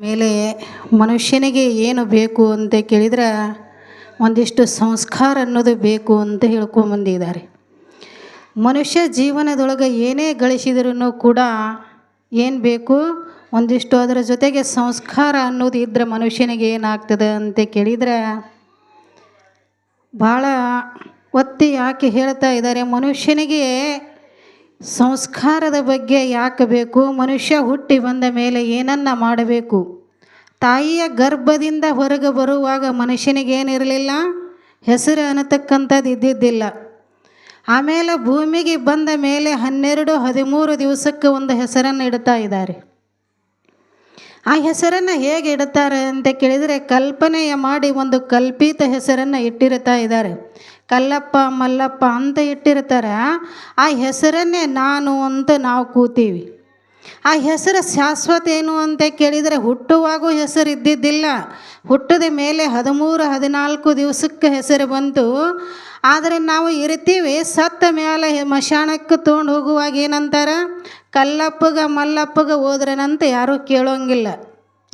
ಮೇಲೆ ಮನುಷ್ಯನಿಗೆ ಏನು ಬೇಕು ಅಂತ ಕೇಳಿದ್ರೆ ಒಂದಿಷ್ಟು ಸಂಸ್ಕಾರ ಅನ್ನೋದು ಬೇಕು ಅಂತ ಹೇಳ್ಕೊಂಬಂದಿದ್ದಾರೆ. ಮನುಷ್ಯ ಜೀವನದೊಳಗೆ ಏನೇ ಗಳಿಸಿದ್ರೂ ಕೂಡ ಏನು ಬೇಕು? ಒಂದಿಷ್ಟು ಅದರ ಜೊತೆಗೆ ಸಂಸ್ಕಾರ ಅನ್ನೋದು ಇದ್ದರೆ ಮನುಷ್ಯನಿಗೆ ಏನಾಗ್ತದೆ ಅಂತ ಕೇಳಿದರೆ ಭಾಳ ಒತ್ತಿ ಯಾಕೆ ಹೇಳ್ತಾ ಇದ್ದಾರೆ? ಮನುಷ್ಯನಿಗೆ ಸಂಸ್ಕಾರದ ಬಗ್ಗೆ ಯಾಕೆ ಬೇಕು? ಮನುಷ್ಯ ಹುಟ್ಟಿ ಬಂದ ಮೇಲೆ ಏನನ್ನ ಮಾಡಬೇಕು? ತಾಯಿಯ ಗರ್ಭದಿಂದ ಹೊರಗೆ ಬರುವಾಗ ಮನುಷ್ಯನಿಗೇನಿರಲಿಲ್ಲ ಹೆಸರು ಅನ್ನತಕ್ಕಂಥದ್ದು ಇದ್ದಿದ್ದಿಲ್ಲ. ಆಮೇಲೆ ಭೂಮಿಗೆ ಬಂದ ಮೇಲೆ ಹನ್ನೆರಡು, ಹದಿಮೂರು ದಿವಸಕ್ಕೆ ಒಂದು ಹೆಸರನ್ನು ಇಡ್ತಾ ಇದ್ದಾರೆ. ಆ ಹೆಸರನ್ನು ಹೇಗೆ ಇಡುತ್ತಾರೆ ಅಂತ ಕೇಳಿದರೆ ಕಲ್ಪನೆಯ ಮಾಡಿ ಒಂದು ಕಲ್ಪಿತ ಹೆಸರನ್ನು ಇಟ್ಟಿರ್ತಾ ಇದ್ದಾರೆ. ಕಲ್ಲಪ್ಪ, ಮಲ್ಲಪ್ಪ ಅಂತ ಇಟ್ಟಿರ್ತಾರೆ. ಆ ಹೆಸರನ್ನೇ ನಾನು ಅಂತ ನಾವು ಕೂತೀವಿ. ಆ ಹೆಸರು ಶಾಶ್ವತ ಏನು ಅಂತ ಕೇಳಿದರೆ ಹುಟ್ಟುವಾಗೂ ಹೆಸರು ಇದ್ದಿದ್ದಿಲ್ಲ ಹುಟ್ಟದ ಮೇಲೆ ಹದಿಮೂರು, ಹದಿನಾಲ್ಕು ದಿವಸಕ್ಕೆ ಹೆಸರು ಬಂತು. ಆದರೆ ನಾವು ಇರ್ತೀವಿ ಸತ್ತ ಮೇಲೆ ಮಶಾಣಕ್ಕೆ ತೊಗೊಂಡು ಹೋಗುವಾಗ ಏನಂತಾರೆ? ಕಲ್ಲಪ್ಪಗ, ಮಲ್ಲಪ್ಪಗ ಹೋದ್ರೇನಂತ ಯಾರೂ ಕೇಳೋಂಗಿಲ್ಲ.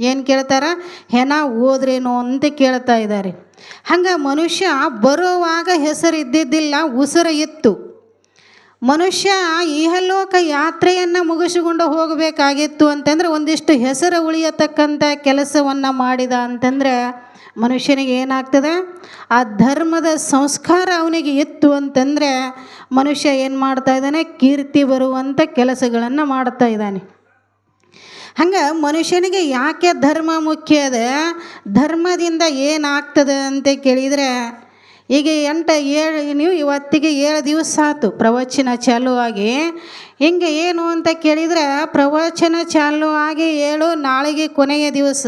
ಏನು ಕೇಳ್ತಾರ? ಹೆಣ ಹೋದ್ರೇನು ಅಂತ ಕೇಳ್ತಾ ಇದ್ದಾರೆ. ಹಂಗೆ ಮನುಷ್ಯ ಬರುವಾಗ ಹೆಸರು ಇದ್ದಿದ್ದಿಲ್ಲ ಉಸಿರು ಇತ್ತು. ಮನುಷ್ಯ ಇಹಲೋಕ ಯಾತ್ರೆಯನ್ನು ಮುಗಿಸಿಕೊಂಡು ಹೋಗಬೇಕಾಗಿತ್ತು ಅಂತಂದ್ರೆ ಒಂದಿಷ್ಟು ಹೆಸರು ಉಳಿಯತಕ್ಕಂಥ ಕೆಲಸವನ್ನು ಮಾಡಿದ ಅಂತಂದರೆ ಮನುಷ್ಯನಿಗೆ ಏನಾಗ್ತದೆ? ಆ ಧರ್ಮದ ಸಂಸ್ಕಾರ ಅವನಿಗೆ ಇತ್ತು ಅಂತಂದರೆ ಮನುಷ್ಯ ಏನು ಮಾಡ್ತಾ ಇದ್ದಾನೆ? ಕೀರ್ತಿ ಬರುವಂಥ ಕೆಲಸಗಳನ್ನು ಮಾಡ್ತಾ ಇದ್ದಾನೆ. ಹಂಗೆ ಮನುಷ್ಯನಿಗೆ ಯಾಕೆ ಧರ್ಮ ಮುಖ್ಯ ಅದ? ಧರ್ಮದಿಂದ ಏನಾಗ್ತದೆ ಅಂತ ಕೇಳಿದರೆ, ಈಗ ಎಂಟ ಏಳು, ನೀವು ಇವತ್ತಿಗೆ ಏಳು ದಿವಸ ಆಯ್ತು ಪ್ರವಚನ ಚಾಲು ಆಗಿ. ಹಿಂಗೆ ಏನು ಅಂತ ಕೇಳಿದರೆ, ಪ್ರವಚನ ಚಾಲು ಆಗಿ ಏಳು, ನಾಳೆಗೆ ಕೊನೆಯ ದಿವಸ.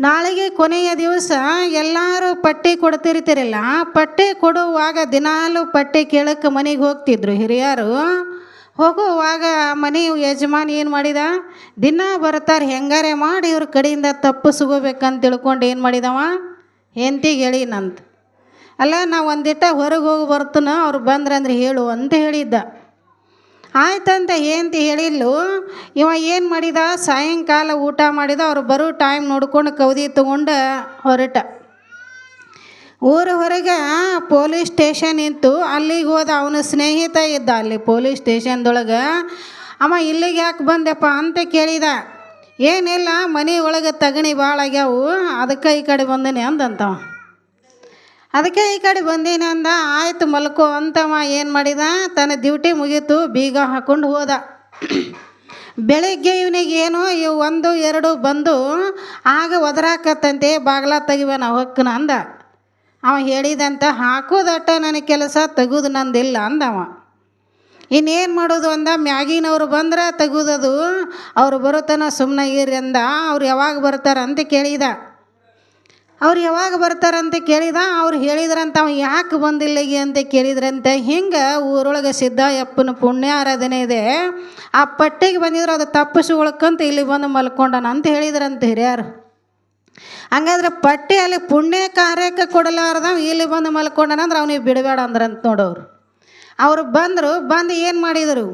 ನಾಳೆಗೆ ಕೊನೆಯ ದಿವಸ ಎಲ್ಲರೂ ಪಟ್ಟಿ ಕೊಡ್ತಿರ್ತಿರಲ್ಲ ಪಟ್ಟಿ ಕೊಡುವಾಗ ದಿನಾಲು ಪಟ್ಟಿ ಕೇಳಕ್ಕೆ ಮನೆಗೆ ಹೋಗ್ತಿದ್ರು ಹಿರಿಯರು. ಹೋಗುವಾಗ ಮನೆ ಯಜಮಾನ್ ಏನು ಮಾಡಿದ? ದಿನ ಬರ್ತಾರೆ, ಹೆಂಗಾರೆ ಮಾಡಿ ಇವ್ರ ಕಡೆಯಿಂದ ತಪ್ಪು ಸಿಗೋಬೇಕಂತ ತಿಳ್ಕೊಂಡು ಏನು ಮಾಡಿದವ? ಹೆಂಡ್ತಿಗೆ ಹೇಳಿನಂತ ಅಲ್ಲ, ನಾವು ಒಂದಿಟ್ಟ ಹೊರಗೆ ಹೋಗಿ ಬರ್ತನ ಅವ್ರು ಬಂದ್ರಂದ್ರೆ ಹೇಳು ಅಂತ ಹೇಳಿದ್ದ. ಆಯ್ತಂತ ಹೆಂಡ್ತಿ ಹೇಳಿಲ್ಲು ಇವ ಏನು ಮಾಡಿದ? ಸಾಯಂಕಾಲ ಊಟ ಮಾಡಿದ, ಅವ್ರು ಬರೋ ಟೈಮ್ ನೋಡ್ಕೊಂಡು ಕೌದಿ ತೊಗೊಂಡು ಹೊರಟ. ಊರ ಹೊರಗೆ ಪೊಲೀಸ್ ಸ್ಟೇಷನ್ ಇತ್ತು, ಅಲ್ಲಿಗೆ ಹೋದ ಅವನ ಸ್ನೇಹಿತ ಇದ್ದ. ಅಲ್ಲಿ ಪೊಲೀಸ್ ಸ್ಟೇಷನ್ದೊಳಗೆ, ಅಮ್ಮ, ಇಲ್ಲಿಗೆ ಯಾಕೆ ಬಂದೆಪ್ಪ? ಅಂತ ಕೇಳಿದ. ಏನಿಲ್ಲ, ಮನೆ ಒಳಗೆ ತಗಣಿ ಭಾಳ ಆಗ್ಯಾವು, ಅದಕ್ಕೆ ಈ ಕಡೆ ಬಂದೇನೆ ಅಂದಂತವ. ಅದಕ್ಕೆ ಈ ಕಡೆ ಬಂದೀನಿ ಅಂದ. ಆಯ್ತು ಮಲ್ಕೋ ಅಂತವ ಏನು ಮಾಡಿದ. ತನ್ನ ಡ್ಯೂಟಿ ಮುಗೀತು, ಬೀಗ ಹಾಕೊಂಡು ಹೋದ. ಬೆಳಿಗ್ಗೆ ಇವನಿಗೆ ಏನು ಇವು ಒಂದು, ಎರಡು ಬಂದು, ಆಗ ಒದರಾಕತ್ತಂತೆ, ಬಾಗ್ಲ ನಾವು ಹೊಕ್ಕನ ಅಂದ. ಅವ ಹೇಳಿದಂತ ಹಾಕೋದಟ್ಟ ನನಗೆ ಕೆಲಸ ತೆಗೆದು ನಂದಿಲ್ಲ ಅಂದವ. ಇನ್ನೇನು ಮಾಡೋದು ಅಂದ, ಮ್ಯಾಗಿನವ್ರು ಬಂದ್ರೆ ತೆಗೆದದು, ಅವ್ರು ಬರುತ್ತನ ಸುಮ್ಮನೆ ಇರ್ರಿ ಅಂದ, ಅವ್ರು ಯಾವಾಗ ಬರ್ತಾರಂತ ಕೇಳಿದ. ಅವ್ರು ಯಾವಾಗ ಬರ್ತಾರಂತ ಕೇಳಿದ, ಅವ್ರು ಹೇಳಿದ್ರಂತ ಅವ ಯಾಕೆ ಬಂದಿಲ್ಲಿಗೆ ಅಂತ ಕೇಳಿದ್ರಂತೆ, ಹಿಂಗೆ ಊರೊಳಗೆ ಸಿದ್ದಯ್ಯಪ್ಪನ ಪುಣ್ಯ ಆರಾಧನೆ ಇದೆ. ಆ ಪಟ್ಟಿಗೆ ಬಂದಿದ್ರು, ಅದು ತಪ್ಪಿಸಿ ಉಳ್ಕಂತ ಇಲ್ಲಿ ಬಂದು ಮಲ್ಕೊಂಡನ ಅಂತ ಹೇಳಿದ್ರಂತೆ ಹಿರಿಯರು. ಹಂಗಾದ್ರೆ ಪಟ್ಟಿ ಅಲ್ಲಿ ಪುಣ್ಯ ಕಾರ್ಯಕ್ಕೆ ಕೊಡಲಾರ್ದ ಇಲ್ಲಿ ಬಂದು ಮಲ್ಕೊಂಡನ ಅಂದ್ರೆ ಅವನಿಗೆ ಬಿಡಬೇಡ ಅಂದ್ರಂತ ನೋಡೋರು. ಅವರು ಬಂದರು, ಬಂದು ಏನು ಮಾಡಿದರು?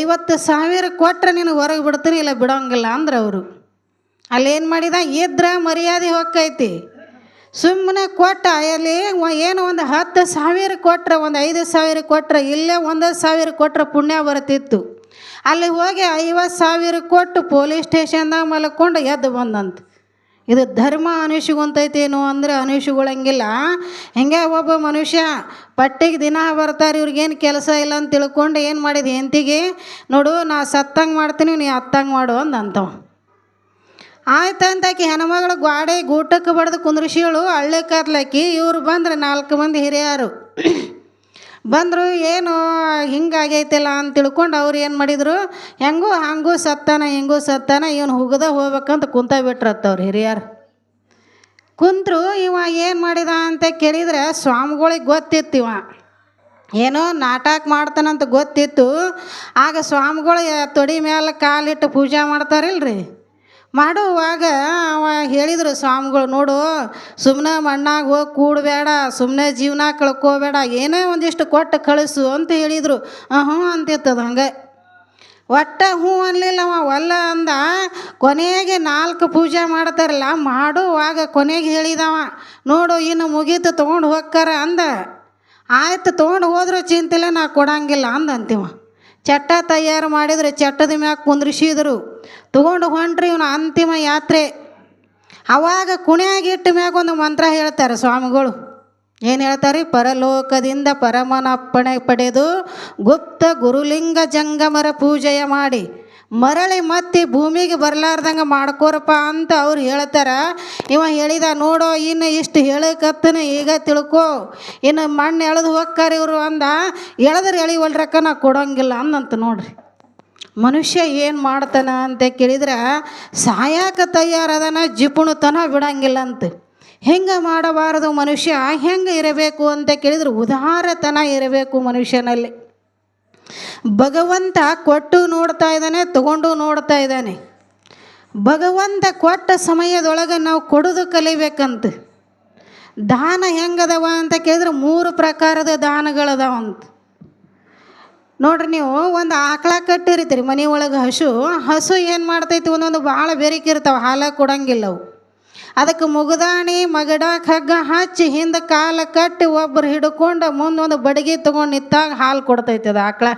ಐವತ್ತು ಸಾವಿರ ಕೊಟ್ಟರೆ ನೀನು ಹೊರಗೆ ಬಿಡ್ತೀನಿ, ಇಲ್ಲ ಬಿಡೋಂಗಿಲ್ಲ ಅಂದ್ರೆ ಅವರು. ಅಲ್ಲೇನು ಮಾಡಿದ? ಇದ್ರೆ ಮರ್ಯಾದೆ ಹೊಕ್ಕೈತಿ. ಸುಮ್ಮನೆ ಕೊಟ್ಟ, ಅಲ್ಲಿ ಏನು ಒಂದು ಹತ್ತು ಸಾವಿರ ಕೊಟ್ಟರೆ ಒಂದು ಐದು ಸಾವಿರ ಕೊಟ್ಟರೆ ಇಲ್ಲೇ ಒಂದು ಸಾವಿರ ಕೊಟ್ಟರೆ ಪುಣ್ಯ ಬರ್ತಿತ್ತು ಅಲ್ಲಿ ಹೋಗಿ ಐವತ್ತು ಸಾವಿರ ಕೊಟ್ಟು ಪೊಲೀಸ್ ಸ್ಟೇಷನ್ದಾಗ ಮಲ್ಕೊಂಡು ಎದ್ದು ಬಂದಂತ. ಇದು ಧರ್ಮ ಅನುಷ್ಠಗೊಂತೈತೇನೋ ಅಂದರೆ ಅನುಷ್ಠಗೊಳಂಗಿಲ್ಲ ಹೆಂಗೆ ಒಬ್ಬ ಮನುಷ್ಯ ಪಟ್ಟಿಗೆ ದಿನ ಬರ್ತಾರೆ, ಇವ್ರಿಗೇನು ಕೆಲಸ ಇಲ್ಲ ಅಂತ ತಿಳ್ಕೊಂಡು ಏನು ಮಾಡಿದ ಹೆಂತಿಗೆ ನೋಡು, ನಾ ಸತ್ತಂಗೆ ಮಾಡ್ತೀನಿ, ನೀ ಅತ್ತಂಗೆ ಮಾಡು ಅಂದಂತವ. ಆಯ್ತಂತ ಆಕಿ ಹೆಣ್ಮಗಳು ಗ್ವಾಡೆ ಗೂಟಕ್ಕೆ ಬಡ್ದು ಕುಂದ್ರಿಸಿಳು ಹಳ್ಳಿ ಕರ್ಲಕ್ಕಿ, ಇವ್ರು ಬಂದ್ರೆ ನಾಲ್ಕು ಮಂದಿ ಹಿರಿಯರು. ಬಂದರು, ಏನು ಹಿಂಗಾಗೈತಿಲ್ಲ ಅಂತ ತಿಳ್ಕೊಂಡು ಅವ್ರು ಏನು ಮಾಡಿದರು, ಹೆಂಗೂ ಹಂಗೂ ಸತ್ತಾನ, ಹಿಂಗೂ ಸತ್ತಾನ, ಇವನು ಹುಗದ ಹೋಗ್ಬೇಕಂತ ಕುಂತ ಬಿಟ್ರತ್ತವ್ರು ಹಿರಿಯರು. ಕುಂತರು, ಇವ ಏನು ಮಾಡಿದ ಅಂತ ಕೇಳಿದರೆ ಸ್ವಾಮಿಗಳಿಗೆ ಗೊತ್ತಿತ್ತು ಇವ. ಏನೋ ನಾಟಕ ಮಾಡ್ತಾನಂತ ಗೊತ್ತಿತ್ತು, ಆಗ ಸ್ವಾಮಿಗಳು ತೊಡಿ ಮೇಲೆ ಕಾಲಿಟ್ಟು ಪೂಜೆ ಮಾಡ್ತಾರಿಲ್ರಿ. ಮಾಡುವಾಗ ಹೇಳಿದರು ಸ್ವಾಮಿಗಳು, ನೋಡು ಸುಮ್ಮನೆ ಮಣ್ಣಾಗ ಹೋಗಿ ಕೂಡಬೇಡ ಸುಮ್ಮನೆ ಜೀವನ ಕಳ್ಕೋಬೇಡ, ಏನೇ ಒಂದಿಷ್ಟು ಕೊಟ್ಟು ಕಳಿಸು ಅಂತ ಹೇಳಿದರು. ಹ್ಞೂ ಅಂತಿತ್ತದ ಹಂಗೆ. ಒಟ್ಟ ಹ್ಞೂ ಅವ ಒಲ್ಲ ಅಂದ, ಕೊನೆಗೆ ನಾಲ್ಕು ಪೂಜೆ ಮಾಡ್ತಾರಲ್ಲ, ಮಾಡುವಾಗ ಕೊನೆಗೆ ಹೇಳಿದವ, ನೋಡು, ಇನ್ನು ಮುಗೀತು, ತೊಗೊಂಡು ಹೋಗ್ತಾರ ಅಂದ. ಆಯ್ತು, ತೊಗೊಂಡು ಹೋದ್ರೂ ಚಿಂತಿಲ್ಲ ನಾ ಕೊಡಂಗಿಲ್ಲ ಅಂದಂತೀವ ಚಟ್ಟ ತಯಾರು ಮಾಡಿದರೆ ಚಟ್ಟದ ಮ್ಯಾಗ ಕುಂದ್ರಿಸಿದರು. ತೊಗೊಂಡು ಹೊಂಟ್ರಿ ಇವನು ಅಂತಿಮ ಯಾತ್ರೆ. ಅವಾಗ ಕುಣ್ಯಾಗಿಟ್ಟ ಮ್ಯಾಗ ಒಂದು ಮಂತ್ರ ಹೇಳ್ತಾರೆ ಸ್ವಾಮಿಗಳು. ಏನು ಹೇಳ್ತಾರೆ? ಪರಲೋಕದಿಂದ ಪರಮನಪ್ಪಣೆ ಪಡೆದು ಗುಪ್ತ ಗುರುಲಿಂಗ ಜಂಗಮರ ಪೂಜೆಯ ಮಾಡಿ, ಮರಳಿ ಮತ್ತೆ ಭೂಮಿಗೆ ಬರಲಾರ್ದಂಗೆ ಮಾಡ್ಕೋರಪ್ಪ ಅಂತ ಅವ್ರು ಹೇಳ್ತಾರೆ. ಇವ ಹೇಳಿದ ನೋಡೋ, ಇನ್ನು ಇಷ್ಟು ಹೇಳಕತ್ತನ ಈಗ ತಿಳ್ಕೋ. ಇನ್ನು ಮಣ್ಣು ಎಳೆದು ಹೋಗ್ತಾರೆ ಇವರು ಅಂದ, ಎಳೆದ್ರೆ ಎಳಿವಲ್ರಕ್ಕ ನಾ ಕೊಡೋಂಗಿಲ್ಲ ಅಂದಂತ ನೋಡ್ರಿ. ಮನುಷ್ಯ ಏನು ಮಾಡ್ತಾನ ಅಂತ ಕೇಳಿದ್ರೆ, ಸಾಯಾಕ ತಯಾರದನ ಜಿಪುಣತನ ಬಿಡಂಗಿಲ್ಲ ಅಂತ ಹೆಂಗೆ ಮಾಡಬಾರದು ಮನುಷ್ಯ? ಹೆಂಗೆ ಇರಬೇಕು ಅಂತ ಕೇಳಿದ್ರೆ, ಉದಾರತನ ಇರಬೇಕು ಮನುಷ್ಯನಲ್ಲಿ. ಭಗವಂತ ಕೊಟ್ಟು ನೋಡ್ತಾ ಇದ್ದಾನೆ, ತಗೊಂಡು ನೋಡ್ತಾ ಇದ್ದಾನೆ. ಭಗವಂತ ಕೊಟ್ಟ ಸಮಯದೊಳಗೆ ನಾವು ಕೊಡೋದು ಕಲಿಬೇಕಂತ. ದಾನ ಹೆಂಗದವ ಅಂತ ಕೇಳಿದ್ರೆ, ಮೂರು ಪ್ರಕಾರದ ದಾನಗಳದಾವ ಅಂತ ನೋಡ್ರಿ ನೀವು, ಒಂದು ಆಕಳ ಕಟ್ಟಿರ್ತೀರಿ ಮನೆ ಒಳಗೆ ಹಸು ಹಸು ಏನು ಮಾಡ್ತೈತಿ ಒಂದೊಂದು ಭಾಳ ಬೆರಿಕಿರ್ತಾವೆ ಹಾಲ ಕೊಡಂಗಿಲ್ಲ ಅವು. ಅದಕ್ಕೆ ಮುಗದಾಣಿ, ಮಗಡ ಹಗ್ಗ ಹಚ್ಚಿ ಹಿಂದೆ ಕಾಲ ಕಟ್ಟಿ ಒಬ್ಬರು ಹಿಡ್ಕೊಂಡು ಮುಂದೊಂದು ಬಡಗಿ ತೊಗೊಂಡು ನಿಂತಾಗ ಹಾಲು ಕೊಡ್ತೈತಿ ಅದು ಆಕಳ.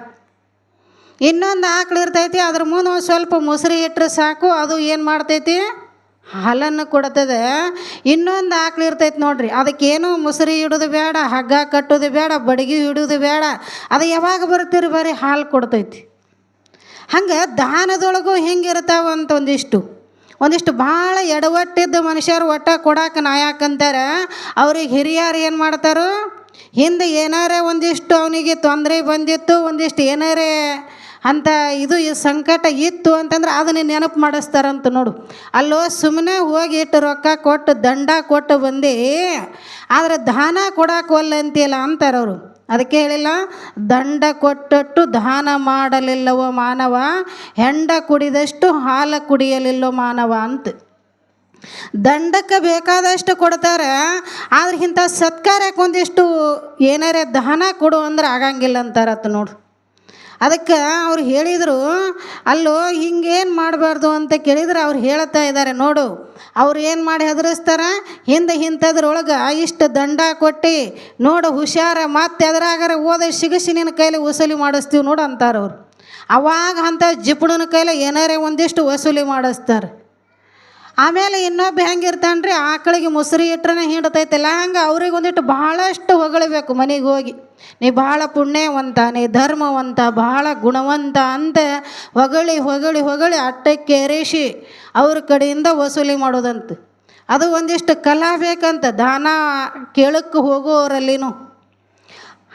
ಇನ್ನೊಂದು ಆಕಳು ಇರ್ತೈತಿ, ಅದ್ರ ಮುಂದೆ ಒಂದು ಸ್ವಲ್ಪ ಮೊಸರು ಇಟ್ಟರೆ ಸಾಕು, ಅದು ಏನು ಮಾಡ್ತೈತಿ? ಹಾಲನ್ನು ಕೊಡ್ತದೆ. ಇನ್ನೊಂದು ಆಕಳು ಇರ್ತೈತೆ ನೋಡ್ರಿ. ಅದಕ್ಕೇನು ಮುಸುರಿ ಇಡೋದು ಬೇಡ, ಹಗ್ಗ ಕಟ್ಟೋದು ಬೇಡ, ಬಡಗಿ ಇಡೋದು ಬೇಡ. ಅದು ಯಾವಾಗ ಬರ್ತೀರಿ ಬರೀ ಹಾಲು ಕೊಡ್ತೈತಿ. ಹಂಗೆ ದಾನದೊಳಗೂ ಹೆಂಗಿರ್ತಾವ ಅಂತ ಒಂದಿಷ್ಟು. ಒಂದಿಷ್ಟು ಭಾಳ ಎಡವಟ್ಟಿದ್ದ ಮನುಷ್ಯರು ಒಟ್ಟ ಕೊಡಾಕ ನಾಯಕಂತಾರೆ ಅವ್ರಿಗೆ ಹಿರಿಯರು ಏನು ಮಾಡ್ತಾರೋ? ಹಿಂದೆ ಏನಾರೇ ಒಂದಿಷ್ಟು ಅವನಿಗೆ ತೊಂದರೆ ಬಂದಿತ್ತು, ಒಂದಿಷ್ಟು ಏನಾರೇ ಅಂತ ಇದು ಈ ಸಂಕಟ ಇತ್ತು ಅಂತಂದ್ರೆ ಅದನ್ನ ನೆನಪು ಮಾಡಿಸ್ತಾರಂತ ನೋಡು. ಅಲ್ಲೋ ಸುಮ್ಮನೆ ಹೋಗಿ ಇಟ್ಟು ರೊಕ್ಕ ಕೊಟ್ಟು ದಂಡ ಕೊಟ್ಟು ಬಂದು, ಆದರೆ ದಾನ ಒಲ್ಲ ಅಂತಿಲ್ಲ ಅಂತಾರೆ ಅವರು. ಅದಕ್ಕೆ ಹೇಳಿಲ್ಲ, ದಂಡ ಕೊಟ್ಟಟ್ಟು ದಾನ ಮಾಡಲಿಲ್ಲವೋ ಮಾನವ, ಹೆಂಡ ಕುಡಿದಷ್ಟು ಹಾಲು ಕುಡಿಯಲಿಲ್ಲೋ ಮಾನವ ಅಂತ. ದಂಡಕ್ಕೆ ಬೇಕಾದಷ್ಟು ಕೊಡ್ತಾರೆ, ಆದ್ರೆ ಇಂಥ ಸತ್ಕಾರಕ್ಕೆ ಒಂದಿಷ್ಟು ಏನಾರೇ ದಾನ ಕೊಡು ಅಂದ್ರೆ ಆಗಂಗಿಲ್ಲ ಅಂತಾರತ್ತ ನೋಡು. ಅದಕ್ಕೆ ಅವ್ರು ಹೇಳಿದರು, ಅಲ್ಲೋ, ಹಿಂಗೇನು ಮಾಡಬಾರ್ದು? ಅಂತ ಕೇಳಿದ್ರೆ ಅವ್ರು ಹೇಳ್ತಾ ಇದ್ದಾರೆ, ನೋಡು, ಅವ್ರು ಏನು ಮಾಡಿ ಹೆದರಿಸ್ತಾರೆ? ಹಿಂದೆ ಇಂಥದ್ರೊಳಗೆ ಇಷ್ಟು ದಂಡ ಕೊಟ್ಟು, ನೋಡು, ಹುಷಾರ, ಮತ್ತೆ ಎದುರಾಗಾರ ಓದ ಸಿಗಸಿ ನಿನ್ನ ಕೈಲಿ ವಸೂಲಿ ಮಾಡಿಸ್ತೀವಿ ನೋಡು ಅಂತಾರೆ ಅವ್ರು. ಅವಾಗ ಅಂಥ ಜಿಪುಣನ ಕೈಲಿ ಏನಾರೇ ಒಂದಿಷ್ಟು ವಸೂಲಿ ಮಾಡಿಸ್ತಾರೆ. ಆಮೇಲೆ ಇನ್ನೊಬ್ಬ ಹೆಂಗಿರ್ತಾನೆ ರೀ ಆಕಳಿಗೆ ಮೊಸರು ಇಟ್ರೆ ಹಿಂಡತೈತಿಲ್ಲ ಹಂಗೆ ಅವ್ರಿಗೆ ಒಂದಿಟ್ಟು ಭಾಳಷ್ಟು ಹೊಗಳಬೇಕು ಮನೆಗೆ ಹೋಗಿ. ನೀ ಭಾಳ ಪುಣ್ಯವಂತ, ನೀ ಧರ್ಮವಂತ, ಭಾಳ ಗುಣವಂತ ಅಂತ ಹೊಗಳಿ ಹೊಗಳಿ ಹೊಗಳಿ ಅಟ್ಟಕ್ಕೆ ಏರಿಸಿ ಅವ್ರ ಕಡೆಯಿಂದ ವಸೂಲಿ ಮಾಡೋದಂತ. ಅದು ಒಂದಿಷ್ಟು ಕಲಾ ಬೇಕಂತ, ದಾನ ಕೇಳಕ್ಕೆ ಹೋಗೋರಲ್ಲಿನೂ.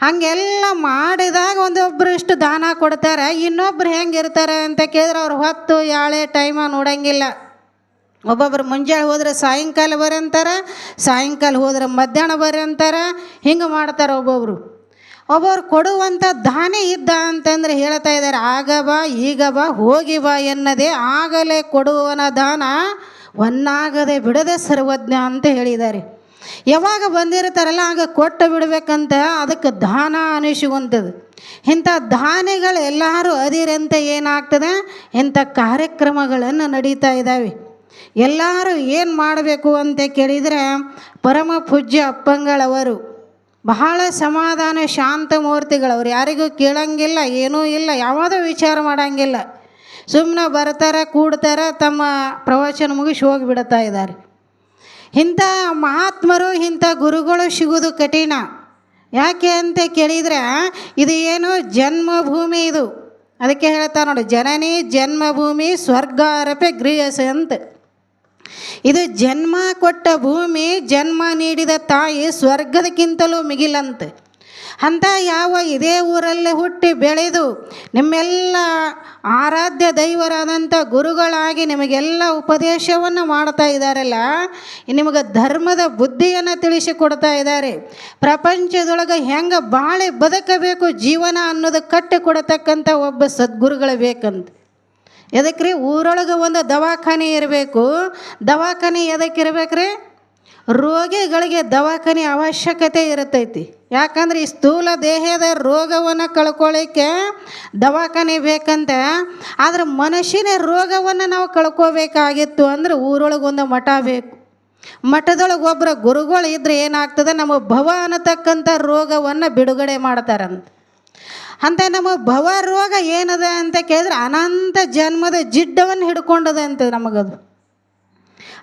ಹಾಗೆಲ್ಲ ಮಾಡಿದಾಗ ಒಂದೊಬ್ರು ಇಷ್ಟು ದಾನ ಕೊಡ್ತಾರೆ, ಇನ್ನೊಬ್ರು ಹೆಂಗಿರ್ತಾರೆ ಅಂತ ಕೇಳಿದ್ರೆ ಅವ್ರು ಹೊತ್ತು, ಯಾಳೆ, ಟೈಮ ನೋಡಂಗಿಲ್ಲ. ಒಬ್ಬೊಬ್ರು ಮುಂಜಾನೆ ಹೋದ್ರೆ ಸಾಯಂಕಾಲ ಬರ್ರಿ ಅಂತಾರೆ, ಸಾಯಂಕಾಲ ಹೋದ್ರೆ ಮಧ್ಯಾಹ್ನ ಬರ್ರಿ ಅಂತಾರೆ, ಹಿಂಗೆ ಮಾಡ್ತಾರೆ ಒಬ್ಬೊಬ್ರು. ಒಬ್ಬರು ಕೊಡುವಂಥ ದಾನ ಇದ್ದ ಅಂತಂದ್ರೆ ಹೇಳ್ತಾ ಇದ್ದಾರೆ, ಆಗ ಬಾ, ಈಗ ಬಾ, ಹೋಗಿ ಬಾ ಎನ್ನದೇ ಆಗಲೇ ಕೊಡುವನ ದಾನ ಒನ್ನಾಗದೆ ಬಿಡದೆ ಸರ್ವಜ್ಞ ಅಂತ ಹೇಳಿದ್ದಾರೆ. ಯಾವಾಗ ಬಂದಿರ್ತಾರಲ್ಲ, ಆಗ ಕೊಟ್ಟು ಬಿಡ್ಬೇಕಂತ ಅದಕ್ಕೆ ದಾನ ಅನಿಸುವಂಥದ್ದು. ಇಂಥ ದಾನಿಗಳು ಎಲ್ಲರೂ ಅದಿರಂತ ಏನಾಗ್ತದೆ? ಇಂಥ ಕಾರ್ಯಕ್ರಮಗಳನ್ನು ನಡೀತಾ ಇದ್ದಾವೆ. ಎಲ್ಲರೂ ಏನು ಮಾಡಬೇಕು ಅಂತ ಕೇಳಿದರೆ ಪರಮ ಪೂಜ್ಯ ಅಪ್ಪಂಗಳವರು, ಬಹಳ ಸಮಾಧಾನ ಶಾಂತ ಮೂರ್ತಿಗಳವ್ರು. ಯಾರಿಗೂ ಕೇಳಂಗಿಲ್ಲ, ಏನೂ ಇಲ್ಲ, ಯಾವುದೋ ವಿಚಾರ ಮಾಡೋಂಗಿಲ್ಲ. ಸುಮ್ಮನೆ ಬರ್ತಾರೆ, ಕೂಡ್ತಾರೆ, ತಮ್ಮ ಪ್ರವಚನ ಮುಗಿಸಿ ಹೋಗಿಬಿಡ್ತಾ ಇದ್ದಾರೆ. ಇಂಥ ಮಹಾತ್ಮರು, ಇಂಥ ಗುರುಗಳು ಸಿಗೋದು ಕಠಿಣ. ಯಾಕೆ ಅಂತ ಕೇಳಿದರೆ, ಇದು ಏನು ಜನ್ಮಭೂಮಿ ಇದು. ಅದಕ್ಕೆ ಹೇಳ್ತಾರೆ ನೋಡಿ, ಜನನಿ ಜನ್ಮಭೂಮಿ ಸ್ವರ್ಗಾರಪೆ ಗೃಹಸ ಅಂತ ಇದು ಜನ್ಮ ಕೊಟ್ಟ ಭೂಮಿ, ಜನ್ಮ ನೀಡಿದ ತಾಯಿ ಸ್ವರ್ಗದಕ್ಕಿಂತಲೂ ಮಿಗಿಲಂತೆ. ಅಂತ ಯಾವ ಇದೇ ಊರಲ್ಲೇ ಹುಟ್ಟಿ ಬೆಳೆದು ನಿಮ್ಮೆಲ್ಲ ಆರಾಧ್ಯ ದೈವರಾದಂಥ ಗುರುಗಳಾಗಿ ನಿಮಗೆಲ್ಲ ಉಪದೇಶವನ್ನು ಮಾಡ್ತಾ ಇದ್ದಾರಲ್ಲ, ನಿಮಗೆ ಧರ್ಮದ ಬುದ್ಧಿಯನ್ನು ತಿಳಿಸಿಕೊಡ್ತಾ ಇದ್ದಾರೆ. ಪ್ರಪಂಚದೊಳಗೆ ಹೆಂಗೆ ಬಾಳೆ ಬದುಕಬೇಕು, ಜೀವನ ಅನ್ನೋದು ಕಟ್ಟಿ ಕೊಡತಕ್ಕಂಥ ಒಬ್ಬ ಸದ್ಗುರುಗಳು ಬೇಕಂತ. ಎದಕ್ಕೆ ರೀ ಊರೊಳಗೆ ಒಂದು ದವಾಖಾನೆ ಇರಬೇಕು. ದವಾಖಾನೆ ಎದಕ್ಕೆ ಇರ್ಬೇಕು ರೋಗಿಗಳಿಗೆ ದವಾಖಾನೆ ಅವಶ್ಯಕತೆ ಇರುತ್ತೈತಿ ಯಾಕಂದ್ರೆ ಈ ಸ್ಥೂಲ ದೇಹದ ರೋಗವನ್ನು ಕಳ್ಕೊಳ್ಳಿಕ್ಕೆ ದವಾಖಾನೆ ಬೇಕಂತ. ಆದರೆ ಮನುಷ್ಯನ ರೋಗವನ್ನು ನಾವು ಕಳ್ಕೋಬೇಕಾಗಿತ್ತು ಅಂದ್ರೆ ಊರೊಳಗೊಂದು ಮಠ ಬೇಕು. ಮಠದೊಳಗೆ ಒಬ್ಬರ ಗುರುಗಳು ಇದ್ರೆ ಏನಾಗ್ತದೆ? ನಮ್ಮ ಭವ ಅನ್ನತಕ್ಕಂಥ ರೋಗವನ್ನು ಬಿಡುಗಡೆ ಮಾಡ್ತಾರಂತ. ಅಂತ ನಮ್ಮ ಭವ ರೋಗ ಏನದ ಅಂತ ಕೇಳಿದ್ರೆ ಅನಂತ ಜನ್ಮದ ಜಿಡ್ಡವನ್ನು ಹಿಡ್ಕೊಂಡದ ಅಂತ ನಮಗದು.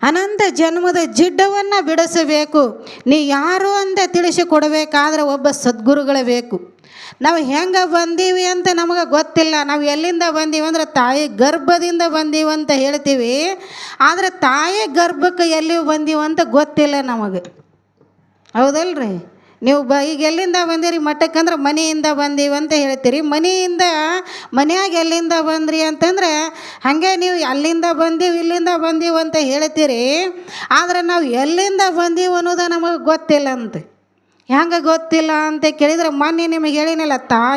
ಅನಂತ ಜನ್ಮದ ಜಿಡ್ಡವನ್ನು ಬಿಡಿಸಬೇಕು. ನೀ ಯಾರು ಅಂತ ತಿಳಿಸಿಕೊಡಬೇಕಾದ್ರೆ ಒಬ್ಬ ಸದ್ಗುರುಗಳೇ ಬೇಕು. ನಾವು ಹೆಂಗೆ ಬಂದೀವಿ ಅಂತ ನಮಗೆ ಗೊತ್ತಿಲ್ಲ. ನಾವು ಎಲ್ಲಿಂದ ಬಂದೀವಿ ಅಂದ್ರೆ ತಾಯಿ ಗರ್ಭದಿಂದ ಬಂದೀವಿ ಅಂತ ಹೇಳ್ತೀವಿ. ಆದರೆ ತಾಯಿ ಗರ್ಭಕ್ಕೆ ಎಲ್ಲಿ ಬಂದೀವಿ ಅಂತ ಗೊತ್ತಿಲ್ಲ ನಮಗೆ. ಹೌದಲ್ರಿ? ನೀವು ಬ, ಈಗ ಎಲ್ಲಿಂದ ಬಂದಿರಿ ಮಠಕ್ಕಂದ್ರೆ ಮನೆಯಿಂದ ಬಂದೀವಿ ಅಂತ ಹೇಳ್ತೀರಿ. ಮನೆಯಿಂದ, ಮನ್ಯಾಗ ಎಲ್ಲಿಂದ ಬಂದ್ರಿ ಅಂತಂದ್ರೆ ಹಾಗೆ ನೀವು ಅಲ್ಲಿಂದ ಬಂದೀವಿ, ಇಲ್ಲಿಂದ ಬಂದೀವಿ ಅಂತ ಹೇಳ್ತೀರಿ. ಆದರೆ ನಾವು ಎಲ್ಲಿಂದ ಬಂದೀವಿ ಅನ್ನೋದು ನಮಗೆ ಗೊತ್ತಿಲ್ಲ ಅಂತ ಹೆಂಗೆ ಗೊತ್ತಿಲ್ಲ ಅಂತ ಕೇಳಿದ್ರೆ ಮೊನ್ನೆ ನಿಮಗೆ ಹೇಳಿನಲ್ಲ, ತಾಯಿ